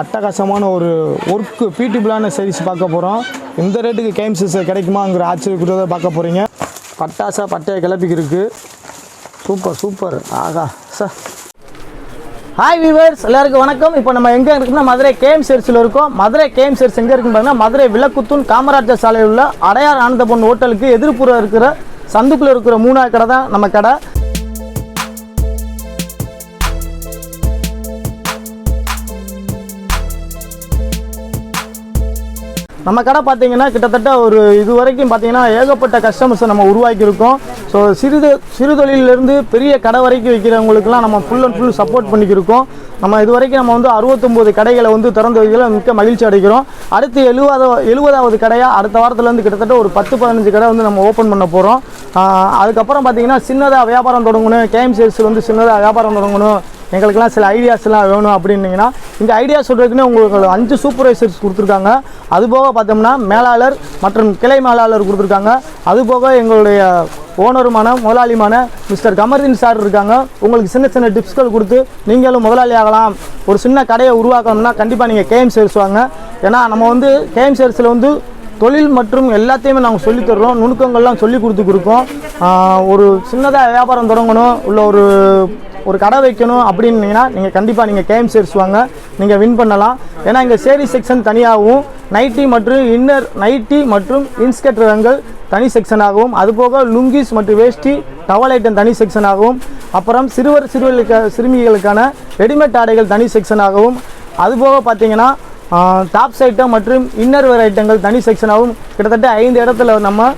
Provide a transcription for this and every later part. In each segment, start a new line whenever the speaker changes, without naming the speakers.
அட்டகாசமான ஒரு work பீட்டிபிளான size பார்க்க போகிறோம் இந்த ரேட்டுக்கு கேம்ஸஸ் கிடைக்குமாங்கிற ஆச்சரியக்குரியதை பார்க்க போகிறீங்க பட்டாசா பட்டையை கிளப்பிக்கிருக்கு சூப்பர் சூப்பர். ஆகா சார் ஹாய் வீவர்ஸ் எல்லாருக்கும் வணக்கம். இப்போ நம்ம எங்கே இருக்குன்னா மதுரை கேம் செர்ஸில் இருக்கோம். மதுரை கேம் சேர்ச் எங்கே இருக்குன்னு பார்த்தீங்கன்னா மதுரை விளக்குத்தூன் காமராஜர் சாலையில் உள்ள அடையார் ஆனந்தபொன் ஹோட்டலுக்கு எதிர்ப்புறம் இருக்கிற சந்துக்குள்ளே இருக்கிற மூணாவது கடை தான் நம்ம கடை. நம்ம கடை பார்த்தீங்கன்னா கிட்டத்தட்ட ஒரு இது வரைக்கும் பார்த்தீங்கன்னா ஏகப்பட்ட கஸ்டமர்ஸை நம்ம உருவாக்கியிருக்கோம். ஸோ சிறிது சிறு தொழிலிருந்து பெரிய கடை வரைக்கும் வைக்கிறவங்களுக்குலாம் நம்ம ஃபுல் அண்ட் ஃபுல் சப்போர்ட் பண்ணிக்கிருக்கோம். நம்ம இது வரைக்கும் நம்ம வந்து அறுபத்தொம்போது கடைகளை வந்து திறந்து வைக்கல மிக்க மகிழ்ச்சி அடைக்கிறோம் அடுத்து எழுபதாவது எழுபதாவது கடையாக அடுத்த வாரத்துலேருந்து கிட்டத்தட்ட ஒரு பத்து பதினஞ்சு கடை வந்து நம்ம ஓப்பன் பண்ண போகிறோம் அதுக்கப்புறம் பார்த்தீங்கன்னா சின்னதாக வியாபாரம் தொடங்கணும். கேம் வந்து சின்னதாக வியாபாரம் தொடங்கணும். எங்களுக்கெல்லாம் சில ஐடியாஸ்லாம் வேணும் அப்படின்னீங்கன்னா இந்த ஐடியா சொல்கிறதுக்குன்னு உங்களுக்கு அஞ்சு சூப்பர்வைசர்ஸ் கொடுத்துருக்காங்க. அதுபோக பார்த்தோம்னா மேலாளர் மற்றும் கிளை மேலாளர் கொடுத்துருக்காங்க. அதுபோக எங்களுடைய ஓனருமான முதலாளிமான மிஸ்டர் கமர்தீன் சார் இருக்காங்க. உங்களுக்கு சின்ன சின்ன டிப்ஸ்கள் கொடுத்து நீங்களும் முதலாளி ஆகலாம். ஒரு சின்ன கடையை உருவாக்கணும்னா கண்டிப்பாக நீங்கள் கேஎம் சேல்ஸ் வாங்க. ஏன்னா நம்ம வந்து கேஎம் சேல்ஸில் வந்து தொழில் மற்றும் எல்லாத்தையுமே நாங்கள் சொல்லித்தர்றோம் நுணுக்கங்கள்லாம் சொல்லி கொடுப்போம். ஒரு சின்னதாக வியாபாரம் தொடங்கணும். உள்ள ஒரு ஒரு கடை வைக்கணும் அப்படின்னீங்கன்னா நீங்கள் கண்டிப்பாக நீங்கள் கேம் சேர்ஸ் வாங்க நீங்கள் வின் பண்ணலாம். ஏன்னா இங்கே சேரி செக்ஷன் தனியாகவும் நைட்டி மற்றும் இன்னர் நைட்டி மற்றும் இன்ஸ்கட் ரகங்கள் தனி செக்ஷனாகவும் அதுபோக லுங்கிஸ் மற்றும் வேஷ்டி டவல் ஐட்டம் தனி செக்ஷனாகவும் அப்புறம் சிறுவர் சிறுவர்களுக்கு சிறுமிகளுக்கான ரெடிமேட் ஆடைகள் தனி செக்ஷனாகவும் அதுபோக பார்த்தீங்கன்னா டாப்ஸ் ஐட்டம் மற்றும் இன்னர் வேர் ஐட்டங்கள் தனி செக்ஷனாகவும் கிட்டத்தட்ட ஐந்து இடத்துல நம்ம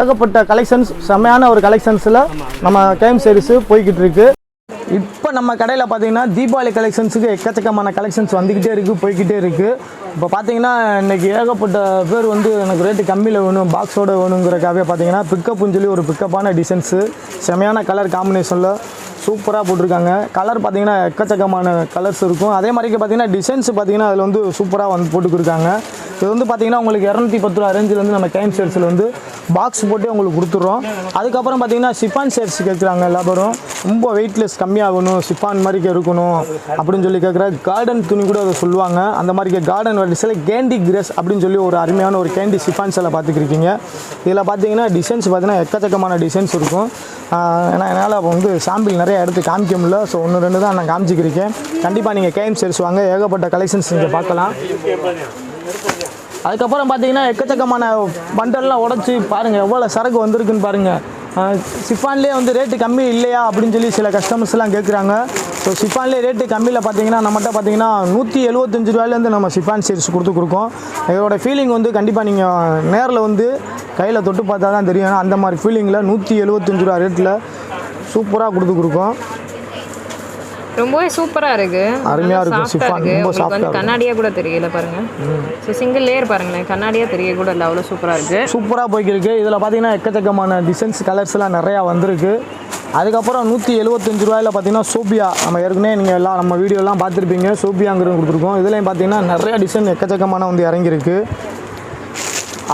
ஏகப்பட்ட கலெக்ஷன்ஸ் செம்மையான ஒரு கலெக்ஷன்ஸில் நம்ம கேம் சீரிஸு போய்கிட்டு இருக்குது இப்போ நம்ம கடையில் பார்த்தீங்கன்னா தீபாவளி கலெக்ஷன்ஸுக்கு எக்கச்சக்கமான கலெக்ஷன்ஸ் வந்துக்கிட்டே இருக்குது போய்கிட்டே இருக்குது இப்போ பார்த்தீங்கன்னா இன்றைக்கி ஏகப்பட்ட பேர் வந்து எனக்கு ரேட்டு கம்மியில் வேணும் பாக்ஸோட வேணுங்கிறக்காகவே பார்த்தீங்கன்னா பிக்கப்புன்னு சொல்லி ஒரு பிக்கப்பான டிசைன்ஸு செமையான கலர் காம்பினேஷனில் சூப்பராக போட்டிருக்காங்க. கலர் பார்த்தீங்கன்னா எக்கச்சக்கமான கலர்ஸ் இருக்கும். அதே மாதிரிக்கு பார்த்தீங்கன்னா டிசைன்ஸ் பார்த்தீங்கன்னா அதில் வந்து சூப்பராக வந்து போட்டுக்கிருக்காங்க இது வந்து பார்த்திங்கன்னா உங்களுக்கு இரநூத்தி பத்து ரூபா ரேஞ்சில் வந்து நம்ம டைம் ஷேர்ஸில் வந்து பாக்ஸ் போட்டு உங்களுக்கு கொடுத்துட்றோம். அதுக்கப்புறம் பார்த்தீங்கன்னா சிஃபான் ஷேர்ஸ் கேட்குறாங்க எல்லாரும். ரொம்ப வெயிட்லெஸ் கம்மியாகணும் சிஃபான் மாதிரி இருக்கணும் அப்படின்னு சொல்லி கேட்குற கார்டன் துணி கூட அதை சொல்லுவாங்க. அந்த மாதிரி கார்டன் வரிசையில் கேண்டி கிரஸ் அப்படின்னு சொல்லி ஒரு அருமையான ஒரு கேண்டி சிஃபான்ஸில் எல்லாம் பார்த்துக்கிருக்கீங்க. இதில் பார்த்தீங்கன்னா டிசைன்ஸ் பார்த்தீங்கன்னா எக்கச்சக்கமான டிசைன்ஸ் இருக்கும். ஏன்னா என்னால் வந்து சாம்பிள் நிறைய எடுத்து காமிக்க முடியல. ஸோ ஒன்று ரெண்டு தான் நான் காமிச்சிக்கிருக்கேன். கண்டிப்பாக நீங்கள் கேம் ஷேர்ஸ் வாங்க. ஏகப்பட்ட கலெக்ஷன்ஸ் நீங்கள் பார்க்கலாம். அதுக்கப்புறம் பார்த்தீங்கன்னா எக்கச்சக்கமான பண்டல்லாம் உடச்சி பாருங்கள் எவ்வளோ சரக்கு வந்திருக்குன்னு பாருங்கள் சிஃபான்லேயே வந்து ரேட்டு கம்மி இல்லையா அப்படின்னு சொல்லி சில கஸ்டமர்ஸ்லாம் கேட்குறாங்க ஸோ சிஃபான்லேயே ரேட்டு கம்மியில் பார்த்தீங்கன்னா நம்மகிட்ட பார்த்தீங்கன்னா நூற்றி எழுபத்தஞ்சு ரூபாயிலேருந்து நம்ம சிஃபான் சீரிஸ் கொடுத்து கொடுக்கோம். இதோட ஃபீலிங் வந்து கண்டிப்பாக நீங்கள் நேரில் வந்து கையில் தொட்டு பார்த்தா தான் தெரியும் அந்த மாதிரி ஃபீலிங்கில் நூற்றி எழுபத்தஞ்சு ரூபா ரேட்டில் சூப்பராக கொடுத்து கொடுக்கோம்.
ரொம்பவே சூப்பரா இருக்கு.
அருமையா
நல்லா
இருக்கு.
soft ஆ
சிஃபான் ரொம்ப ஆ
வந்து
இருக்கு.
கண்ணாடியா கூட தெரியல பாருங்க. ஸோ சிங்கிள் லேயர் பாருங்களேன். கண்ணாடியா தெரிய கூட இல்லை. அவ்வளோ சூப்பரா இருக்கு.
சூப்பராக போய்க்கிருக்கு. இதில் பார்த்தீங்கன்னா எக்கச்சக்கமான டிசைன்ஸ் கலர்ஸ்லாம் நிறையா வந்திருக்கு. அதுக்கப்புறம் நூற்றி எழுபத்தஞ்சு ரூபாயில் பார்த்தீங்கன்னா சோபியா. நம்ம ஏற்கனவே நீங்கள் எல்லாம் நம்ம வீடியோலாம் பார்த்துருப்பீங்க. சோபியாங்கிறது கொடுத்துருக்கோம். இதுலேயும் பார்த்தீங்கன்னா நிறையா டிசைன் எக்கச்சக்கமான வந்து இறங்கியிருக்கு.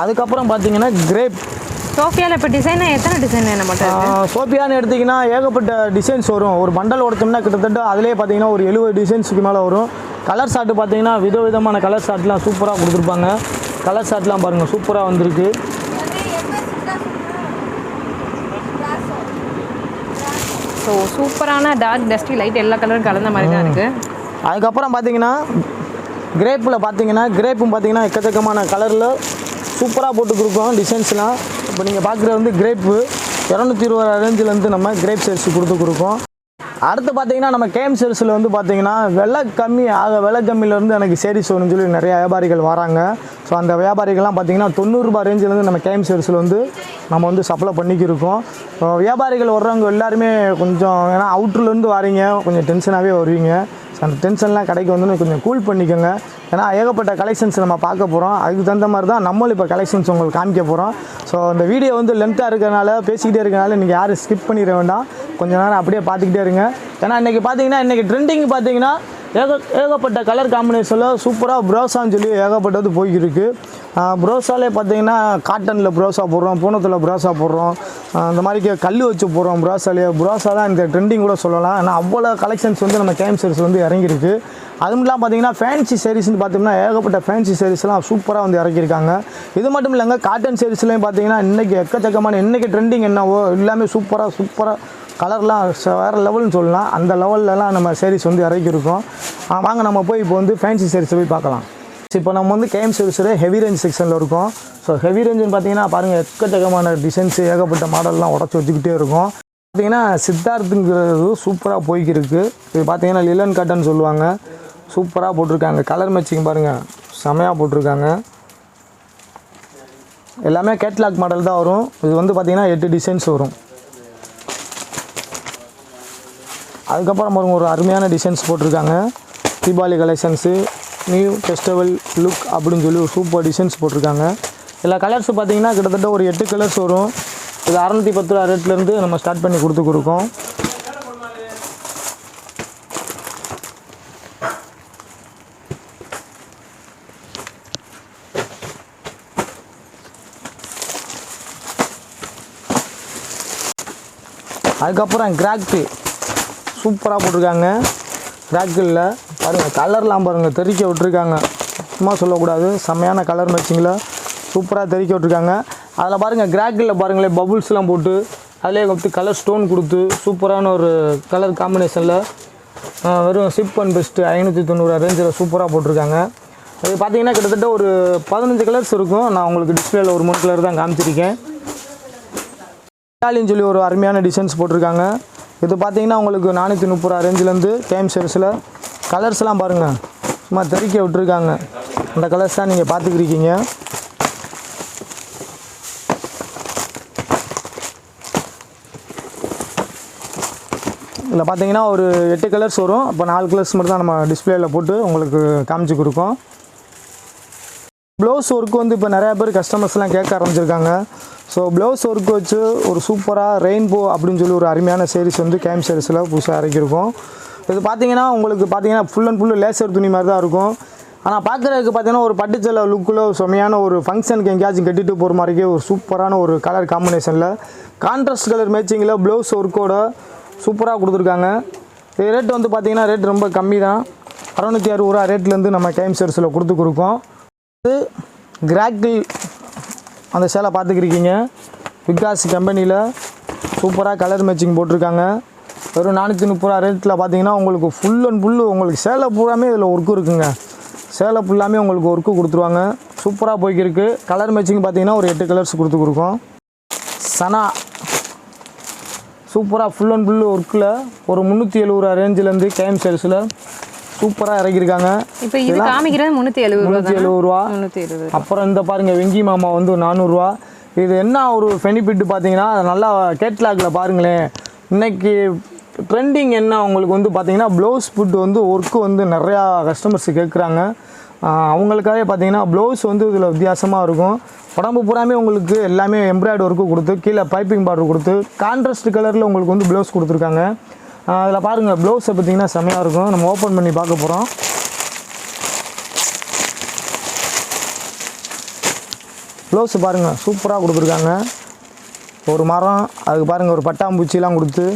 அதுக்கப்புறம் பார்த்தீங்கன்னா கிரேப்
சோஃபியால இப்போ டிசைன் எத்தனை டிசைன் நம்மகிட்ட இருக்கு
சோபியான்னு எடுத்திங்கன்னா ஏகப்பட்ட டிசைன்ஸ் வரும். ஒரு பண்டல் உடச்சோம்னா கிட்டத்தட்ட அதிலே பார்த்தீங்கன்னா ஒரு எழுபது டிசைன்ஸுக்கு மேலே வரும். கலர் ஷார்ட் பார்த்தீங்கன்னா விதவிதமான கலர் ஷார்ட்லாம் சூப்பராக கொடுத்துருப்பாங்க. கலர் ஷார்ட்லாம் பாருங்கள் சூப்பராக வந்திருக்கு.
ஸோ சூப்பரான டார்க் டஸ்டி லைட் எல்லா கலரும் கலந்த மாதிரி தான் இருக்கு.
அதுக்கப்புறம் பார்த்தீங்கன்னா கிரேப்பில் பார்த்தீங்கன்னா கிரேப்பும் பார்த்தீங்கன்னா எக்கச்சக்கமான கலரில் சூப்பராக போட்டு கொடுக்கும் டிசைன்ஸ்லாம் இப்போ நீங்கள் பார்க்குறது வந்து கிரேப்பு இரநூத்தி இருபது ரேஞ்சிலேருந்து நம்ம கிரேப் சேல்ஸ் கொடுத்து கொடுக்கோம் அடுத்து பார்த்தீங்கன்னா நம்ம கேம் சேல்ஸில் வந்து பார்த்தீங்கன்னா விலை கம்மி ஆக விலை கம்மியிலேருந்து எனக்கு சேரி வேணும்னு சொல்லி நிறைய வியாபாரிகள் வராங்க. ஸோ அந்த வியாபாரிகள்லாம் பார்த்தீங்கன்னா தொண்ணூறுரூபா ரேஞ்சிலேருந்து நம்ம கேம் சேல்ஸில் வந்து நம்ம வந்து சப்ளை பண்ணிக்கிருக்கோம் வியாபாரிகள் வர்றவங்க எல்லாருமே கொஞ்சம் ஏன்னா அவுட்ருலேருந்து வரீங்க. கொஞ்சம் டென்ஷனாகவே வருவீங்க. அந்த டென்ஷன்லாம் கடைக்கு வந்து கொஞ்சம் கூல் பண்ணிக்கோங்க. ஏன்னா ஏகப்பட்ட கலெக்ஷன்ஸ் நம்ம பார்க்க போகிறோம் அதுக்கு தகுந்த மாதிரி தான் நம்மளும் இப்போ கலெக்ஷன்ஸ் உங்களுக்கு காமிக்க போகிறோம் ஸோ அந்த வீடியோ வந்து லென்த்தாக இருக்கிறனால பேசிக்கிட்டே இருக்கனால நீங்கள் யாரும் ஸ்கிப் பண்ணிட வேண்டாம். கொஞ்ச நேரம் அப்படியே பார்த்துக்கிட்டே இருங்க. ஏன்னா இன்றைக்கி பார்த்தீங்கன்னா இன்றைக்கி ட்ரெண்டிங் பார்த்தீங்கன்னா ஏக ஏகப்பட்ட கலர் காம்பினேஷனில் சூப்பராக ப்ரோஸான்னு சொல்லி ஏகப்பட்டது போய்க்கிருக்கு ப்ரோஸாலே பார்த்தீங்கன்னா காட்டனில் ப்ரோஸா போடுறோம் பூனத்தில் ப்ரோஸா போடுறோம் அந்த மாதிரி கல் வச்சு போடுறோம் ப்ரோஸாலே ப்ரோஸா தான் இந்த ட்ரெண்டிங் கூட சொல்லலாம். ஏன்னா அவ்வளோ கலெக்ஷன்ஸ் வந்து நம்ம கேம் சீரிஸ் வந்து இறங்கியிருக்கு அதுவும் இல்லாமல் பார்த்தீங்கன்னா ஃபேன்சி சேரீஸ்னு பார்த்தோம்னா ஏகப்பட்ட ஃபேன்சி சேரீஸ்லாம் சூப்பராக வந்து இறக்கியிருக்காங்க. இது மட்டும் இல்லைங்க காட்டன் சேரீஸ்லேயும் பார்த்தீங்கன்னா இன்றைக்கி எக்கச்சக்கமான இன்றைக்கி ட்ரெண்டிங் என்னவோ எல்லாமே சூப்பராக சூப்பராக கலர்லாம் வேறு லெவல்னு சொல்லலாம். அந்த லெவல்லலாம் நம்ம சேரீஸ் வந்து இறக்கியிருக்கோம். வாங்க நம்ம போய் இப்போ வந்து ஃபேன்சி சேரீஸை போய் பார்க்கலாம். இப்போ நம்ம வந்து கேஎம் சர்வீஸில் ஹெவி ரேஞ்ச் செக்ஷனில் இருக்கோம். ஸோ ஹெவி ரேஞ்சுன்னு பார்த்தீங்கன்னா பாருங்கள் எக்கச்சக்கமான டிசைன்ஸ் ஏகப்பட்ட மாடல்லாம் உடச்சி வச்சுக்கிட்டே இருக்கும். பார்த்தீங்கன்னா சித்தார்த்துங்கிறது சூப்பராக போய்க்கிருக்கு இது பார்த்தீங்கன்னா லிலன் காட்டன் சொல்லுவாங்க. சூப்பராக போட்டிருக்காங்க. கலர் மேட்சிங் பாருங்கள் செமையாக போட்டிருக்காங்க. எல்லாமே கேட்லாக் மாடல் தான் வரும். இது வந்து பார்த்திங்கன்னா எட்டு டிசைன்ஸ் வரும். அதுக்கப்புறம் பாருங்கள் ஒரு அருமையான டிசைன்ஸ் போட்டிருக்காங்க. Deepavali collections new festival look அப்படின்னு சொல்லி ஒரு சூப்பர் டிசைன்ஸ் போட்டிருக்காங்க. எல்லா கலர்ஸ் பார்த்தீங்கன்னா கிட்டத்தட்ட ஒரு எட்டு கலர்ஸ் வரும். இது அறநூற்றி பத்து ரூபா ரேட்லேருந்து நம்ம ஸ்டார்ட் பண்ணி கொடுத்துருக்கோம் அதுக்கப்புறம் கிராக்கு சூப்பராக போட்டிருக்காங்க. கிராக்கில் பாருங்கள் கலர்லாம் பாருங்கள் தெறிக்க விட்டுருக்காங்க. சும்மா சொல்லக்கூடாது. செம்மையான கலர் மேட்சிங்கில் சூப்பராக தெறிக்க விட்டுருக்காங்க. அதில் பாருங்கள் கிராக்கில் பாருங்களேன் பபுள்ஸ்லாம் போட்டு அதிலே வந்து கலர் ஸ்டோன் கொடுத்து சூப்பரான ஒரு கலர் காம்பினேஷனில் வெறும் சிப் அண்ட் பெஸ்ட்டு ஐநூற்றி தொண்ணூறு ரேஞ்சில் சூப்பராக போட்டிருக்காங்க. அது பார்த்தீங்கன்னா கிட்டத்தட்ட ஒரு பதினஞ்சு கலர்ஸ் இருக்கும். நான் உங்களுக்கு டிஸ்பிளேயில் ஒரு மூணு கலர் தான் காமிச்சிருக்கேன். இட்டாலின்னு சொல்லி ஒரு அருமையான டிசைன்ஸ் போட்டிருக்காங்க. இது பார்த்தீங்கன்னா உங்களுக்கு நானூற்றி முப்பது ரூபா ரேஞ்சிலேருந்து கேம் சர்வீஸில் கலர்ஸ்லாம் பாருங்கள் சும்மா தெறிக்க விட்டுருக்காங்க. அந்த கலர்ஸ் தான் நீங்கள் பார்த்துக்கிருக்கீங்க. இதில் பார்த்தீங்கன்னா ஒரு எட்டு கலர்ஸ் வரும். அப்போ நாலு கலர்ஸ் மட்டும் தான் நம்ம டிஸ்பிளேயில் போட்டு உங்களுக்கு காமிச்சு கொடுக்கோம் ப்ளவுஸ் ஒர்க் வந்து இப்போ நிறையா பேர் கஸ்டமர்ஸ்லாம் கேட்க ஆரம்பிச்சிருக்காங்க. ஸோ ப்ளவுஸ் ஒர்க் வச்சு ஒரு சூப்பராக ரெயின்போ அப்படின்னு சொல்லி ஒரு அருமையான சேரீஸ் வந்து கேம் சேரீஸில் புதுசாக இறக்கியிருக்கோம். இது பார்த்தீங்கன்னா உங்களுக்கு பார்த்தீங்கன்னா ஃபுல் அண்ட் ஃபுல்லு லேசர் துணி மாதிரி தான் இருக்கும். ஆனால் பார்க்குறதுக்கு பார்த்தீங்கன்னா ஒரு பட்டுச்சல லுக்கில் செம்மையான ஒரு ஃபங்க்ஷனுக்கு எங்கேயாச்சும் கட்டிட்டு போகிற மாதிரிக்கே ஒரு சூப்பரான ஒரு கலர் காம்பினேஷனில் கான்ட்ராஸ்ட் கலர் மேட்சிங்கில் ப்ளவுஸ் ஒர்க்கோட சூப்பராக கொடுத்துருக்காங்க. இது ரேட் வந்து பார்த்தீங்கன்னா ரேட் ரொம்ப கம்மி தான். அறநூற்றி அறுபது ரூபா ரேட்லேருந்து நம்ம கேம் சர்ஸில் கொடுத்து கொடுக்கோம். இது கிராக்கில் அந்த சேலை பார்த்துக்கிருக்கீங்க. விகாஸ் கம்பெனியில் சூப்பராக கலர் மேட்சிங் போட்டிருக்காங்க. வெறும் நானூற்றி முப்பது ரூபா ரேட்டில் பார்த்தீங்கன்னா உங்களுக்கு ஃபுல் அண்ட் ஃபுல்லு உங்களுக்கு சேலை பூராமே இதில் ஒர்க்கு இருக்குங்க. சேலை ஃபுல்லாமே உங்களுக்கு ஒர்க்கு கொடுத்துருவாங்க. சூப்பராக போய்க்கிருக்கு. கலர் மேட்சிங் பார்த்தீங்கன்னா ஒரு எட்டு கலர்ஸ் கொடுத்து கொடுக்கும். சனா. சூப்பராக ஃபுல் அண்ட் ஃபுல்லு ஒர்க்கில் ஒரு முந்நூற்றி எழுபது ரூபா ரேஞ்சிலேருந்து கேம் சேல்ஸில் சூப்பராக இறக்கியிருக்காங்க.
இப்போ இது காமிக்கிறது முந்நூற்றி எழுபது ரூபா
முந்நூற்றி எழுபது ரூபா. அப்புறம் இந்த பாருங்க வெங்கி மாமா வந்து நானூறுரூவா இது என்ன ஒரு பெனிஃபிட் பார்த்தீங்கன்னா நல்லா கேட்லாகில் பாருங்களேன். இன்னைக்கு ட்ரெண்டிங் என்ன? அவங்களுக்கு வந்து பார்த்தீங்கன்னா ப்ளவுஸ் ஃபுட் வந்து ஒர்க்கு வந்து நிறையா கஸ்டமர்ஸ் கேட்குறாங்க அவங்களுக்காகவே பார்த்தீங்கன்னா ப்ளவுஸ் வந்து இதில் வித்தியாசமாக இருக்கும். உடம்பு பூராமே உங்களுக்கு எல்லாமே எம்ப்ராய்டு ஒர்க்கு கொடுத்து கீழே பைப்பிங் பார்டர் கொடுத்து கான்ட்ராஸ்ட் கலரில் உங்களுக்கு வந்து ப்ளவுஸ் கொடுத்துருக்காங்க. அதில் பாருங்கள் ப்ளவுஸை பார்த்தீங்கன்னா செம்மையாக இருக்கும். நம்ம ஓப்பன் பண்ணி பார்க்க போகிறோம் ப்ளவுஸ் பாருங்கள் சூப்பராக கொடுத்துருக்காங்க. ஒரு மரம் அதுக்கு பாருங்கள் ஒரு பட்டாம்பூச்சிலாம் கொடுத்து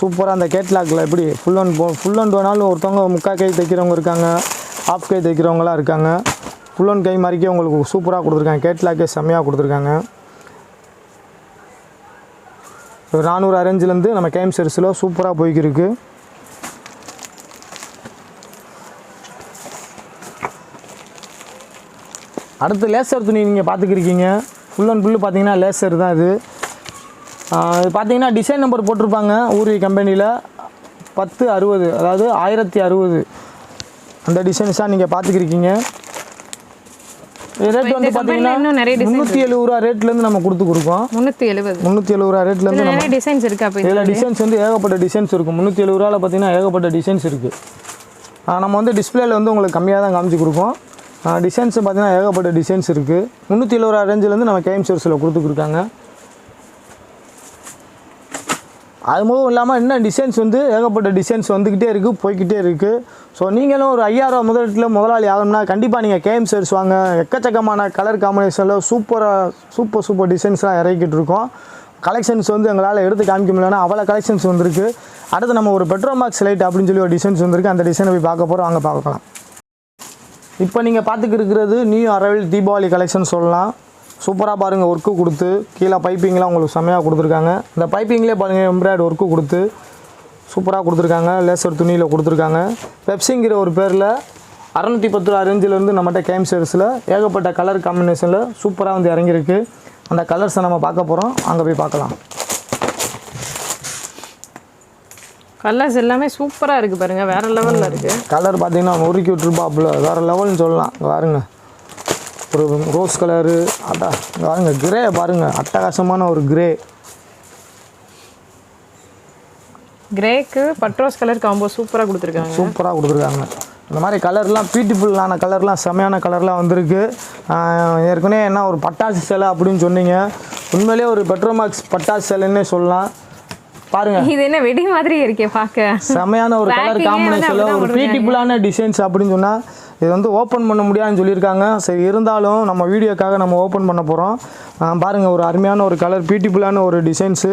சூப்பராக அந்த கேட்லாக்கில் எப்படி ஃபுல் அண்ட் ஃபுல் அண்ட் வேணாலும் ஒருத்தவங்க முக்கால் கை தைக்கிறவங்க இருக்காங்க ஆஃப் கை தைக்கிறவங்களாம் இருக்காங்க. ஃபுல் அண்ட் கை மாதிரிக்கே உங்களுக்கு சூப்பராக கொடுத்துருக்காங்க. கேட்லாக்கே செம்மையாக கொடுத்துருக்காங்க. ஒரு நானூறு அரேஞ்சிலேருந்து நம்ம கேம் சர்ஸில் சூப்பராக போய்க்கிருக்கு அடுத்து லேசர் துணி நீங்கள் பார்த்துக்கிருக்கீங்க. ஃபுல் அண்ட் ஃபுல்லு பார்த்தீங்கன்னா லேசர் தான் இது. இது பார்த்தீங்கன்னா டிசைன் நம்பர் போட்டிருப்பாங்க. ஊரி கம்பெனியில் பத்து அறுபது அதாவது ஆயிரத்தி அறுபது. அந்த டிசைன்ஸ் தான் நீங்கள் பார்த்துக்கிருக்கீங்க ரேட் வந்து பார்த்தீங்கன்னா முந்நூற்றி எழுபது ரூபா ரேட்லேருந்து நம்ம கொடுத்து கொடுக்கோம்
முந்நூற்றி எழுபது
முந்நூற்றி எழுபது ரூபா ரேட்லேருந்து
நிறைய டிசைன்ஸ் இருக்கு அப்போ
இதில் டிசைன்ஸ் வந்து ஏகப்பட்ட டிசைன்ஸ் இருக்கும் முந்நூற்றி எழுபது ரூபாவில் பார்த்தீங்கன்னா ஏகப்பட்ட டிசைன்ஸ் இருக்குது நம்ம வந்து டிஸ்பிளேல வந்து உங்களுக்கு கம்மியாக தான் காமிச்சு கொடுப்போம். டிசைன்ஸ் பார்த்தீங்கன்னா ஏகப்பட்ட டிசைன்ஸ் இருக்குது முந்நூற்றி எழுபது ரூபா ரேஞ்சிலேருந்து நம்ம கேம் சோர்ஸில் கொடுத்துருக்காங்க அது மட்டும் இல்லாமல் இன்னும் டிசைன்ஸ் வந்து ஏகப்பட்ட டிசைன்ஸ் வந்துக்கிட்டே இருக்குது போய்க்கிட்டே இருக்குது ஸோ நீங்களும் ஒரு ஐயாயிரம் முதலீட்டில் முதலாளி ஆகணும்னா கண்டிப்பாக நீங்கள் கேம் சேர்ஸ் வாங்க. எக்கச்சக்கமான கலர் காம்பினேஷனில் சூப்பராக சூப்பர் சூப்பர் டிசைன்ஸ்லாம் இறக்கிட்டு இருக்கோம். கலெக்ஷன்ஸ் வந்து எங்களால் எடுத்து காமிக்க முடியலன்னா அவ்வளோ கலெக்ஷன்ஸ் வந்திருக்கு. அடுத்து நம்ம ஒரு பெட்ரோமாக்ஸ் லைட் அப்படின்னு சொல்லி ஒரு டிசைன்ஸ் வந்திருக்கு. அந்த டிசைனை போய் பார்க்க போகிறோம் அங்கே பார்க்கலாம் இப்போ நீங்கள் பார்த்துக்கிட்டு இருக்கிறது நியூ அரவில் தீபாவளி கலெக்ஷன் சொல்லலாம். சூப்பராக பாருங்கள் ஒர்க்கு கொடுத்து கீழே பைப்பிங்லாம் உங்களுக்கு செம்மையாக கொடுத்துருக்காங்க. இந்த பைப்பிங்லேயே பாருங்கள் எம்ப்ராய்டு ஒர்க்கு கொடுத்து சூப்பராக கொடுத்துருக்காங்க. லேசர் துணியில் கொடுத்துருக்காங்க. பெப்சிங்கிற ஒரு பேரில் அறநூற்றி பத்து ரூபா ரேஞ்சிலேருந்து நம்மகிட்ட கேம் ஏகப்பட்ட கலர் காம்பினேஷனில் சூப்பராக வந்து இறங்கியிருக்கு. அந்த கலர்ஸை நம்ம பார்க்க போகிறோம் அங்கே போய் பார்க்கலாம்.
கலர்ஸ் எல்லாமே சூப்பராக இருக்குது பாருங்க. வேற லெவலில் இருக்குது
கலர் பார்த்தீங்கன்னா நொறுக்கி விட்டுருப்பாப்புல. வேறு லெவல்னு சொல்லலாம். இங்க பாருங்க. ஒரு ரோஸ் கலரு. அட்டா இங்க பாருங்க கிரே பாருங்க அட்டகாசமான ஒரு கிரே
கிரேக்கு பட்ரோஸ் கலர் காம்போ சூப்பராக கொடுத்துருக்காங்க.
சூப்பராக கொடுத்துருக்காங்க. இந்த மாதிரி கலர்லாம் பியூட்டிஃபுல்லான கலர்லாம் செமையான கலர்லாம் வந்திருக்கு. ஏற்கனவே என்ன ஒரு பட்டாசு சிலை அப்படின்னு சொன்னீங்க. உண்மையிலேயே ஒரு பெட்ரோமாக்ஸ் பட்டாசு சிலைன்னே சொல்லலாம். பாருங்க.
இது என்ன வெடி மாதிரி இருக்கே பார்க்க.
செமையான ஒரு கலர் காம்பினேஷனில் ஒரு பியூட்டிஃபுல்லான டிசைன்ஸ் அப்படின்னு சொன்னால் இது வந்து ஓப்பன் பண்ண முடியாதுன்னு சொல்லியிருக்காங்க. சரி இருந்தாலும் நம்ம வீடியோக்காக நம்ம ஓப்பன் பண்ண போகிறோம் பாருங்கள் ஒரு அருமையான ஒரு கலர் பியூட்டிஃபுல்லான ஒரு டிசைன்ஸு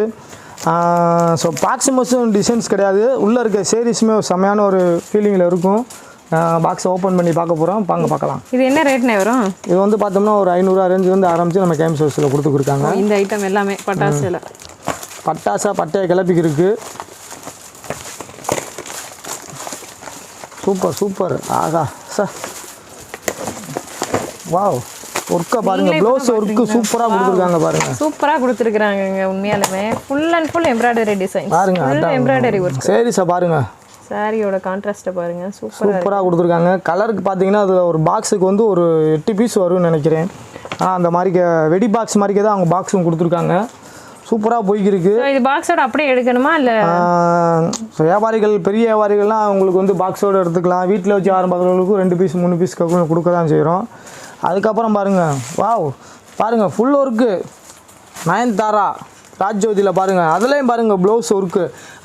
ஸோ பாக்ஸிமஸும் டிசைன்ஸ் கிடையாது. உள்ளே இருக்க சேரீஸுமே ஒரு செமையான ஒரு ஃபீலிங்கில் இருக்கும். பாக்ஸை ஓப்பன் பண்ணி பார்க்க போகிறோம் வாங்க பார்க்கலாம்.
இது என்ன ரேட்னே வரும்?
இது வந்து பார்த்தோம்னா ஒரு ஐநூறுரூவா ரேஞ்சு வந்து ஆரம்பித்து நம்ம கேம் சோர்ஸில் கொடுத்துருக்காங்க
இந்த ஐட்டம் எல்லாமே பட்டாசுல.
பட்டாசா பட்டையை கிளப்பிக்கிருக்கு சூப்பர் சூப்பர். ஆகா சார். வாவ் ஒர்க்கை பாருங்க. ப்ளவுஸ் ஒர்க்கு சூப்பராக கொடுத்துருக்காங்க பாருங்க.
சூப்பராக கொடுத்துருக்குறாங்க உண்மையாலுமே. Full and full embroidery design
பாருங்க
எம்ப்ராய்டரி ஒர்க்
சரிசா பாருங்க.
சாரியோட கான்ட்ராஸ்ட்டை பாருங்க. சூப்பராக
சூப்பராக கொடுத்துருக்காங்க. கலருக்கு பார்த்தீங்கன்னா அது ஒரு பாக்ஸுக்கு வந்து ஒரு எட்டு பீஸ் வரும்னு நினைக்கிறேன். அந்த மாதிரி வெடி பாக்ஸ் மாதிரிக்கே தான் அவங்க பாக்ஸும் கொடுத்துருக்காங்க. சூப்பராக போய்க்கிருக்கு.
இது பாக்ஸோட அப்படியே எடுக்கணுமா? இல்லை
வியாபாரிகள் பெரிய வியாபாரிகள்லாம் அவங்களுக்கு வந்து பாக்ஸோடு எடுத்துக்கலாம். வீட்டில் வச்சு ஆரம்பிக்கிறவங்களுக்கும் ரெண்டு பீஸ் மூணு பீஸ் கொடுக்க தான் செய்கிறோம் அதுக்கப்புறம் பாருங்கள் வாவ் பாருங்கள் ஃபுல் ஒர்க்கு நயன்தாரா ராஜ்ஜோதியில் பாருங்கள் அதுலேயும் பாருங்கள் ப்ளவுஸ் ஒர்க்கு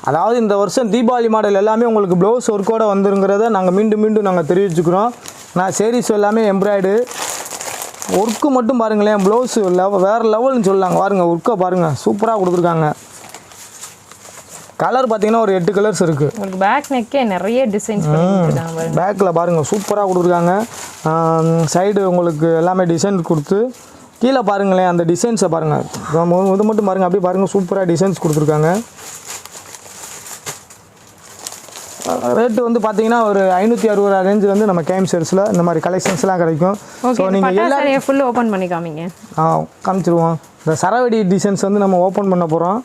அதாவது இந்த வருஷம் தீபாவளி மாடல் எல்லாமே உங்களுக்கு ப்ளவுஸ் ஒர்க்கோடு வந்துருங்கிறத நாங்கள் மீண்டும் மீண்டும் நாங்கள் தெரிவிச்சுக்கிறோம். நான் சேரீஸ் எல்லாமே எம்ப்ராய்டு ஒர்க்கு மட்டும் பாருங்களேன் ப்ளவுஸு லெவ வேறு லெவல்னு சொல்லலாங்க பாருங்கள் ஒர்க்கை பாருங்கள் சூப்பராக கொடுத்துருக்காங்க. கலர் பார்த்தீங்கன்னா ஒரு எட்டு கலர்ஸ் இருக்குது
உங்களுக்கு பேக் நெக்கே நிறைய டிசைன்ஸ்
பேக்கில் பாருங்கள் சூப்பராக கொடுத்துருக்காங்க. சைடு உங்களுக்கு எல்லாமே டிசைன் கொடுத்து கீழே பாருங்களேன் அந்த டிசைன்ஸை பாருங்கள் இது மட்டும் பாருங்கள் அப்படியே பாருங்கள் சூப்பராக டிசைன்ஸ் கொடுத்துருக்காங்க. ரேட்டு வந்து பார்த்தீங்கன்னா ஒரு ஐநூற்றி அறுபது ரூபா ரேஞ்சு வந்து நம்ம கேம் சேல்ஸில் இந்த மாதிரி கலெக்ஷன்ஸ்லாம் கிடைக்கும். ஸோ நீங்கள் எல்லா
ஃபுல் ஓப்பன் பண்ணி காமிங்க.
ஆ காமிச்சிருவோம். இந்த சரவெடி டிசைன்ஸ் வந்து நம்ம ஓப்பன் பண்ண போகிறோம்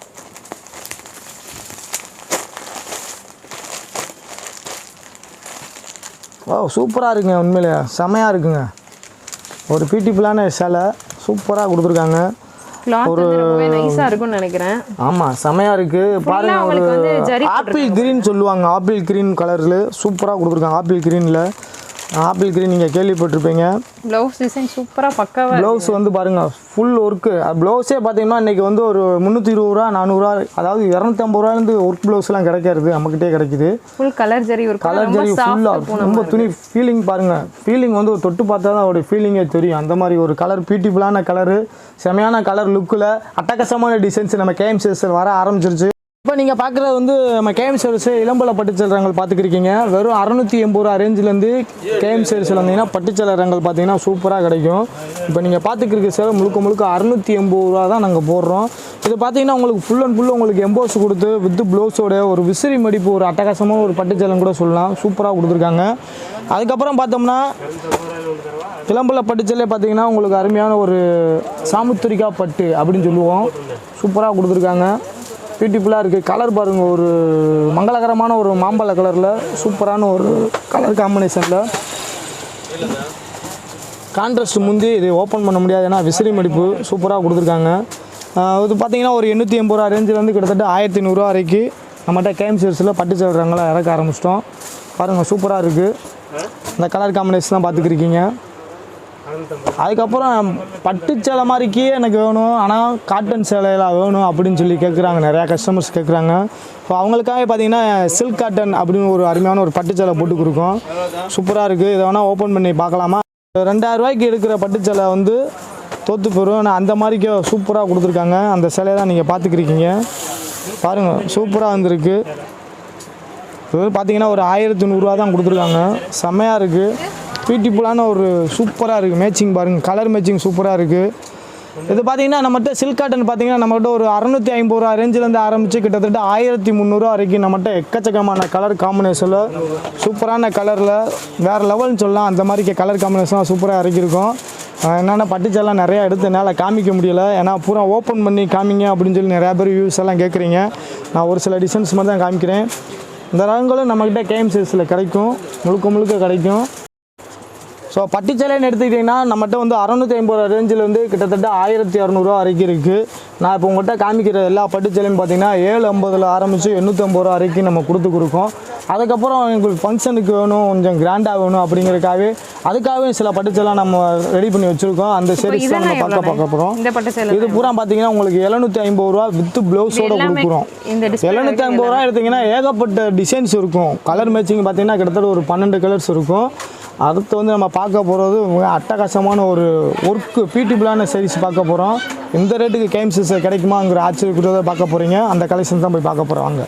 ஓ சூப்பராக இருக்குங்க உண்மையிலே செமையாக இருக்குங்க. ஒரு பியூட்டிஃபுல்லான சிலை. சூப்பராக கொடுத்துருக்காங்க.
ரொம்பவே நைஸாக இருக்கும்னு நினைக்கிறேன்.
ஆமாம் செமையாக இருக்குது பாருங்க ஒரு ஆப்பிள் கிரீன் சொல்லுவாங்க. ஆப்பிள் கிரீன் கலரில் சூப்பராக கொடுத்துருக்காங்க. ஆப்பிள் கிரீனில் ஆப்பிள் கிரீன் நீங்கள் கேள்விப்பட்டிருப்பீங்க.
ப்ளவுஸ் டிசைன் சூப்பராக பக்காவாக
ப்ளவுஸ் வந்து பாருங்க ஃபுல் ஒர்க்கு ப்ளவுஸே பார்த்தீங்கன்னா இன்றைக்கி வந்து ஒரு முந்நூற்றி இருபது ரூபா நானூறுரூவா அதாவது இரநூத்தம்பது ரூபாலேருந்து ஒர்க் ப்ளவுஸ்லாம் கிடைக்கிறது நம்மக்கிட்டே கிடைக்குது.
ஃபுல் கலர் ஜரி ஒரு
கலர் ஜரி ஃபுல்லாக ரொம்ப துணி ஃபீலிங் பாருங்கள் ஃபீலிங் வந்து ஒரு தொட்டு பார்த்தா தான் அவருடைய ஃபீலிங்கே தெரியும். அந்த மாதிரி ஒரு கலர் பியூட்டிஃபுல்லான கலரு செமையான கலர் லுக்கில் அட்டகாசமான டிசைன்ஸ் நம்ம கேஎம் சேல்ஸில் வர ஆரம்பிச்சிருச்சு. இப்போ நீங்கள் பார்க்குறது வந்து நம்ம கேஎம் சேல்ஸ் இளம்பல பட்டுச்சல் பார்த்துக்கிருக்கீங்க வெறும் அறநூற்றி எண்பது ரூபா ரேஞ்சிலேருந்து கேஎம் சேல்ஸில் வந்தீங்கன்னா பட்டுச்சல் ரங்கள் பார்த்தீங்கன்னா சூப்பராக கிடைக்கும். இப்போ நீங்கள் பார்த்துக்கிருக்க சேலை முழுக்க முழுக்க அறநூற்றி எண்பது ரூபா தான் நாங்கள் போடுறோம். இது பார்த்தீங்கன்னா உங்களுக்கு ஃபுல் அண்ட் ஃபுல் உங்களுக்கு எம்போஸ் கொடுத்து வித் ப்ளவுஸோட ஒரு விசிறி மடிப்பு ஒரு அட்டகாசமாக ஒரு பட்டுச்சலம் கூட சொல்லலாம். சூப்பராக கொடுத்துருக்காங்க. அதுக்கப்புறம் பார்த்தோம்னா கிளம்புல பட்டுச்சலே பார்த்தீங்கன்னா உங்களுக்கு அருமையான ஒரு சாமுத்திரிக்கா பட்டு அப்படின்னு சொல்லுவோம். சூப்பராக கொடுத்துருக்காங்க. பியூட்டிஃபுல்லாக இருக்குது கலர் பாருங்கள் ஒரு மங்களகரமான ஒரு மாம்பழ கலரில் சூப்பரான ஒரு கலர் காம்பினேஷனில் கான்ட்ராஸ்ட் முந்தி இது ஓப்பன் பண்ண முடியாது ஏன்னா விசிறி மடிப்பு சூப்பராக கொடுத்துருக்காங்க. இது பார்த்தீங்கன்னா ஒரு எண்ணூற்றி எண்பது ரூபா ரேஞ்சிலேருந்து கிட்டத்தட்ட ஆயிரத்தி நூறுரூவா வரைக்கும் நம்மகிட்ட கேம் சேல்ஸில் பட்டு சொல்கிறாங்களா இறக்க ஆரம்பிச்சிட்டோம். பாருங்கள் சூப்பராக இருக்குது இந்த கலர் காம்பினேஷன் தான் பார்த்துக்கிருக்கீங்க அதுக்கப்புறம் பட்டு சேலை மாதிரிக்கே எனக்கு வேணும். ஆனால் காட்டன் சேலையெல்லாம் வேணும் அப்படின்னு சொல்லி கேட்குறாங்க நிறையா கஸ்டமர்ஸ் கேட்குறாங்க இப்போ அவங்களுக்காக பார்த்தீங்கன்னா சில்க் காட்டன் அப்படின்னு ஒரு அருமையான ஒரு பட்டு சேலை போட்டு கொடுக்கும். சூப்பராக இருக்குது இதை வேணால் ஓப்பன் பண்ணி பார்க்கலாமா? ரெண்டாயிரம் ரூபாய்க்கு எடுக்கிற பட்டு சேலை வந்து தோற்று போயிடும் ஆனால் அந்த மாதிரிக்கே சூப்பராக கொடுத்துருக்காங்க. அந்த சிலையை தான் நீங்கள் பார்த்துக்கிருக்கீங்க. பாருங்கள் சூப்பராக வந்திருக்கு. இது வந்து பார்த்தீங்கன்னா ஒரு ஆயிரத்தி நூறுரூவா தான் கொடுத்துருக்காங்க. செம்மையாக இருக்குது பியூட்டிஃபுல்லான ஒரு சூப்பராக இருக்குது மேட்சிங் பாருங்கள் கலர் மேட்சிங் சூப்பராக இருக்குது இது பார்த்தீங்கன்னா நம்மகிட்ட சில்க் காட்டன் பார்த்தீங்கன்னா நம்மகிட்ட ஒரு அறநூற்றி ஐம்பது ரூபா ரேஞ்சிலேருந்து ஆரம்பித்து கிட்டத்தட்ட ஆயிரத்தி முந்நூறுரூவா வரைக்கும் நம்மகிட்ட எக்கச்சக்கமான கலர் காம்பினேஷனில் சூப்பரான கலரில் வேறு லெவல்னு சொல்லலாம். அந்த மாதிரி கலர் காம்பினேஷன் சூப்பராக இறக்கியிருக்கோம். என்னென்ன பட்டுச்செல்லாம் நிறையா எடுத்து என்னால் காமிக்க முடியல. ஏன்னா பூரா ஓப்பன் பண்ணி காமிங்க அப்படின்னு சொல்லி நிறையா பேர் வியூஸ் எல்லாம் கேட்குறீங்க நான் ஒரு சில டிசைன்ஸ் மட்டும் தான் காமிக்கிறேன். இந்த ரகங்களும் நம்மக்கிட்ட கேம் சைஸில் கிடைக்கும். முழுக்க முழுக்க கிடைக்கும். ஸோ பட்டுச்சேலைன்னு எடுத்துக்கிட்டிங்கன்னா நம்மகிட்ட வந்து அறநூற்றி ஐம்பது ரூபா ரேஞ்சில் வந்து கிட்டத்தட்ட ஆயிரத்தி இரநூறுவா வரைக்கும் இருக்குது நான் இப்போ உங்கள்கிட்ட காமிக்கிற எல்லா பட்டுச்சேலையும் பார்த்தீங்கன்னா ஏழு ஐம்பதில் ஆரம்பித்து எண்ணூற்றி ஐம்பது ரூபா வரைக்கும் நம்ம கொடுத்து கொடுக்கோம். அதுக்கப்புறம் எங்களுக்கு ஃபங்க்ஷனுக்கு வேணும் கொஞ்சம் கிராண்டாக வேணும் அப்படிங்கிறதுக்காகவே அதுக்காகவே சில பட்டுச்சேலை நம்ம ரெடி பண்ணி வச்சுருக்கோம். அந்த சீரீஸ் நம்ம பார்க்க பார்க்க போகிறோம்
பட்டு
இது பூரா பார்த்தீங்கன்னா உங்களுக்கு எழுநூற்றி ஐம்பது ரூபா வித் ப்ளவுஸோட கொடுக்குறோம். எழுநூற்றி ஐம்பது ரூபா எடுத்தீங்கன்னா ஏகப்பட்ட டிசைன்ஸ் இருக்கும். கலர் மேட்சிங் பார்த்தீங்கன்னா கிட்டத்தட்ட ஒரு பன்னெண்டு கலர்ஸ் இருக்கும். அடுத்து வந்து நம்ம பார்க்க போகிறது அட்டகாசமான ஒரு ஒர்க்கு பீட்டிபிளான சைஸ் பார்க்க போகிறோம் இந்த ரேட்டுக்கு கேம் கிடைக்குமாங்கிற ஆச்சரியக்கிறத பார்க்க போகிறீங்க அந்த கலெக்ஷன் தான் போய் பார்க்க போகிறோம்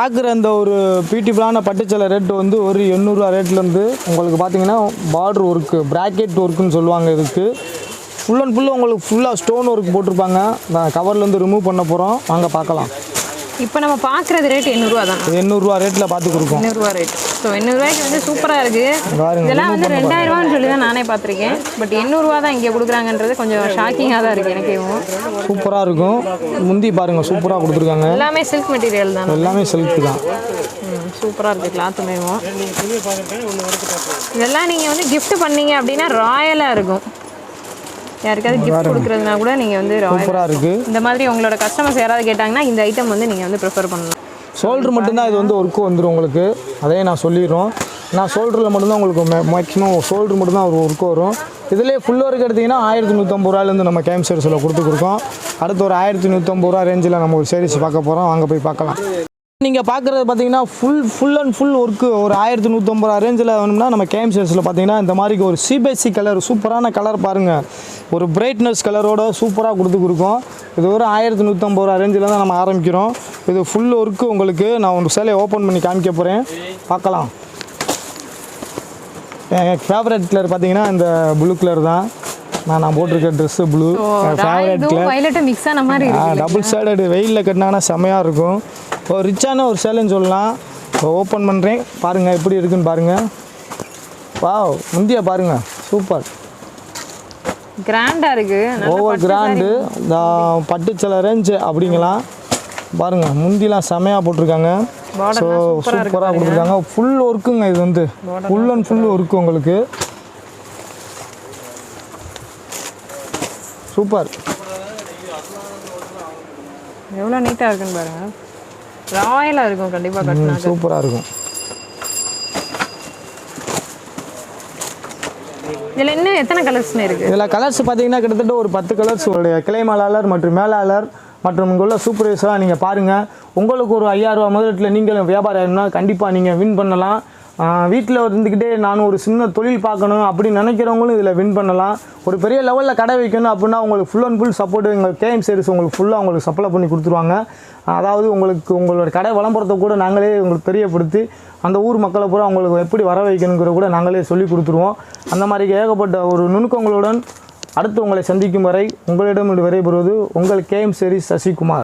பார்க்குற அந்த ஒரு பீட்டிபிளான பட்டுச்சலை ரேட்டு வந்து ஒரு எண்ணூறுரூவா ரேட்லேருந்து உங்களுக்கு பார்த்தீங்கன்னா பார்டர் ஒர்க்கு ப்ராக்கெட் ஒர்க்குன்னு சொல்லுவாங்க இதுக்கு. ஃபுல் அண்ட் ஃபுல்லு உங்களுக்கு ஃபுல்லாக ஸ்டோன் ஒர்க் போட்டிருப்பாங்க. நான் கவர்லேருந்து ரிமூவ் பண்ண போகிறோம் வாங்க பார்க்கலாம்.
இப்போ நம்ம பார்க்குறது ரேட் எண்ணூறுவா தான்.
எண்ணூறுரூவா ரேட்டில் பார்த்து கொடுக்கும்.
எண்ணூறுவா ரேட் ஸோ எண்ணூறுவாய்க்கு வந்து சூப்பராக இருக்குது
பாருங்க
இதெல்லாம் வந்து ரெண்டாயிரம் ரூபான்னு சொல்லி தான் நானே பார்த்துருக்கேன். பட் எண்ணூறுவா தான் இங்கே கொடுக்குறாங்கன்றது கொஞ்சம் ஷாக்கிங்காக தான் இருக்குது எனக்கு
சூப்பராக இருக்கும். முந்தி பாருங்கள் சூப்பராக கொடுத்துருக்காங்க.
எல்லாமே சில்க் மெட்டீரியல் தான்?
எல்லாமே செல்ஃபி தான்.
சூப்பராக இருக்குது கிளாத்துமேவும் இதெல்லாம் நீங்கள் வந்து gift பண்ணீங்க அப்படின்னா ராயலாக இருக்கும். யாருக்காவது gift கொடுக்குறதுனா கூட நீங்கள் வந்து
சூப்பராக இருக்குது
இந்த மாதிரி உங்களோட கஸ்டமர்ஸ் யாராவது கேட்டாங்கன்னா இந்த ஐட்டம் வந்து நீங்கள் வந்து ப்ரிஃபர் பண்ணலாம்
ஷோல்டர் மட்டும்தான் இது வந்து ஒர்க்கு வந்துடும் உங்களுக்கு. அதே நான் சொல்லிடுறோம். நான் ஷோல்டரில் மட்டும்தான் உங்களுக்கு மேக்ஸிமம் ஷோல்டர் மட்டும்தான் ஒரு ஒர்க்கு வரும். இதிலே ஃபுல் ஒர்க் எடுத்திங்கன்னா ஆயிரத்தி நூற்றம்பது ரூபாயிலேருந்து நம்ம கேம் சீரிஸில் கொடுத்து கொடுக்கோம். அடுத்து ஒரு ஆயிரத்தி நூற்றம்பது ரூபா ரேஞ்சில் நம்ம ஒரு சீரிஸ் பார்க்க போகிறோம் வாங்க போய் பார்க்கலாம். நீங்கள் பார்க்குறது பார்த்தீங்கன்னா full full and full work ஒரு ஆயிரத்தி நூற்றம்பது ரூபா ரேஞ்சில் வேணும்னா நம்ம கேம் பார்த்தீங்கன்னா இந்த மாதிரி ஒரு சிபிஎஸ்சி கலர் சூப்பரான கலர் பாருங்கள் ஒரு பிரைட்னஸ் கலரோட சூப்பராக கொடுத்து கொடுக்கும். இது ஒரு ஆயிரத்தி நூற்றம்பது ரூபா ரேஞ்சில் தான் நம்ம ஆரம்பிக்கிறோம். இது ஃபுல் ஒர்க்கு உங்களுக்கு நான் ஒரு சேலையை ஓப்பன் பண்ணி காமிக்க போகிறேன் பார்க்கலாம். என் ஃபேவரட் கலர் பார்த்தீங்கன்னா இந்த ப்ளூ கலர் தான். நான் நான் போட்டிருக்க dress blue favourite colour double side வெயிலில் கட்டினாங்கன்னா செமையாக இருக்கும். ஒரு ரிச்சான ஒரு சேலைன்னு சொல்லலாம். ஓப்பன் பண்ணுறேன் பாருங்கள் எப்படி இருக்குன்னு பாருங்கள் வாவ் முந்தியா பாருங்கள் சூப்பர்.
கிராண்டாக இருக்குது
ஓவர் கிராண்டு. பட்டு சில ரேஞ்சு அப்படிங்கலாம் பாருங்கள் முந்திலாம் செமையாக போட்டிருக்காங்க. ஸோ சூப்பராக கொடுத்துருக்காங்க. ஃபுல் ஒர்க்குங்க இது வந்து. ஃபுல் அண்ட் ஃபுல் ஒர்க்கு உங்களுக்கு. சூப்பர்.
எவ்வளோ நீட்டாக இருக்குன்னு பாருங்க. ராயலாக இருக்கும் கண்டிப்பாக கட்டினா
சூப்பராக இருக்கும்.
இதில் இன்னும் எத்தனை கலர்ஸ்னு இருக்குது
இதில் கலர்ஸ் பார்த்தீங்கன்னா கிட்டத்தட்ட ஒரு பத்து கலர்ஸ் உடைய கிளை மேலாளர் மற்றும் மேலாளர் மற்றும் இங்கே உள்ள சூப்பர்வைசராக நீங்கள் பாருங்கள் உங்களுக்கு ஒரு ஐயாயிரரூவா முதலீட்டில் நீங்களும் வியாபாரம் கண்டிப்பாக நீங்கள் வின் பண்ணலாம். வீட்டில் இருந்துக்கிட்டே நான் ஒரு சின்ன தொழில் பார்க்கணும் அப்படின்னு நினைக்கிறவங்களும் இதில் வின் பண்ணலாம். ஒரு பெரிய லெவலில் கடை வைக்கணும் அப்படின்னா உங்களுக்கு ஃபுல் அண்ட் ஃபுல் சப்போர்ட் எங்கள் கேஎம் சர்வீஸ் உங்களுக்கு ஃபுல்லாக உங்களுக்கு சப்ளை பண்ணி கொடுத்துருவாங்க. அதாவது உங்களுக்கு உங்களோட கடை விளம்பரத்தை கூட நாங்களே உங்களுக்கு தெரியப்படுத்தி அந்த ஊர் மக்களை பூரா அவங்களுக்கு எப்படி வர வைக்கணுங்கிற கூட நாங்களே சொல்லி கொடுத்துருவோம். அந்த மாதிரி ஏகப்பட்ட ஒரு நுணுக்கங்களுடன் அடுத்து உங்களை சந்திக்கும் வரை உங்களிடம் விடைபெறுவது உங்கள் கேஎம் சரி சசிகுமார்.